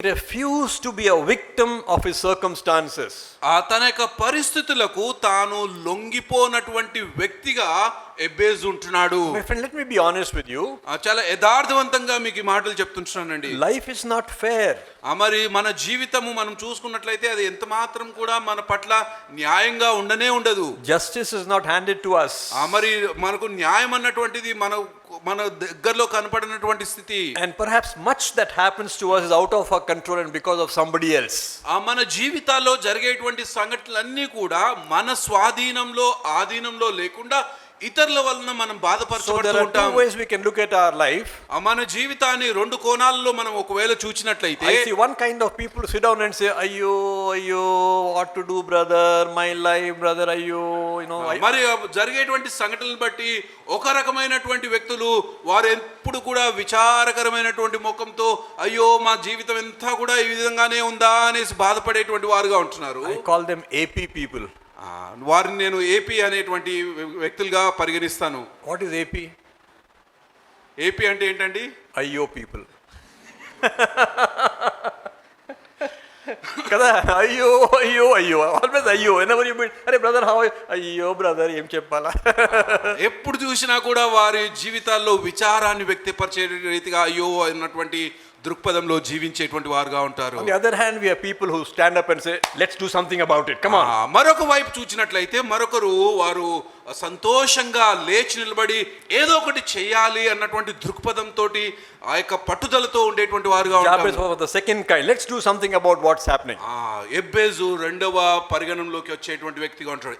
Refuse to be a victim of his circumstances ఆ తన యొక్క పరిస్థితులకు తాను లొంగిపోనటువంటి వ్యక్తిగా ఎబ్బేజ్ ఉంటున్నాడు My friend, let me be honest with you. ఆ, చాలా యథార్థవంతంగా మీకు ఈ మాటలు చెప్తుంటున్నానండి is not fair. ఆ, మరి మన జీవితము మనం చూసుకున్నట్లయితే అది ఎంత మాత్రం కూడా మన పట్ల న్యాయంగా ఉండనే ఉండదు is not handed to us. ఆ, మరి మనకు న్యాయం అన్నటువంటిది మన మన దగ్గరలో కనపడినటువంటి స్థితి perhaps much that happens to us is out of our control and because of somebody else. ఆ మన జీవితాల్లో జరిగేటువంటి సంఘటనలన్నీ కూడా మన స్వాధీనంలో ఆధీనంలో లేకుండా ఇతరుల వలన మనం బాధపరచబడుతూ ఉంటాం ways we can look at our life. మన జీవితాన్ని రెండు కోణాల్లో మనం ఒకవేళ చూచినట్లయితే I see one kind of people sit down and say, Ayo, ayo, what to do, brother, my life, brother, ayo, you know. మరి జరిగేటువంటి సంఘటనలు బట్టి ఒక రకమైనటువంటి వ్యక్తులు వారు ఎప్పుడు కూడా విచారకరమైనటువంటి ముఖంతో అయ్యో మా జీవితం అంతా కూడా ఈ విధంగానే ఉందా అనేసి బాధపడేటువంటి వారుగా ఉంటున్నారు call them AP people. వారిని నేను ఏపీ అనేటువంటి వ్యక్తులుగా పరిగణిస్తాను. What is AP? ఏపీ అంటే ఏంటండి? అయ్యో పీపుల్ కదా? అయ్యో అయ్యో అయ్యో ఆల్వేస్ అయ్యో మీట్ అరే బ్రదర్ హౌ అయ్యో బ్రదర్ ఏం చెప్పాలా? ఎప్పుడు చూసినా కూడా వారి జీవితాల్లో విచారాన్ని వ్యక్తపరిచే రీతిగా అయ్యో అన్నటువంటి దృక్పథంలో జీవించేటువంటి వారుగా ఉంటారు. Other hand we are people who stand up and say let's do something about it మరొక వైపు చూచినట్లయితే మరొకరు వారు సంతోషంగా లేచి నిలబడి ఏదో ఒకటి చేయాలి అన్నటువంటి దృక్పథంతో ఆ యొక్క పట్టుదలతో ఉండేటువంటి వారుగా ఉంటారు. Second guy let's do something about what's రెండవ పరిగణంలోకి వచ్చేటువంటి వ్యక్తిగా ఉంటాడు.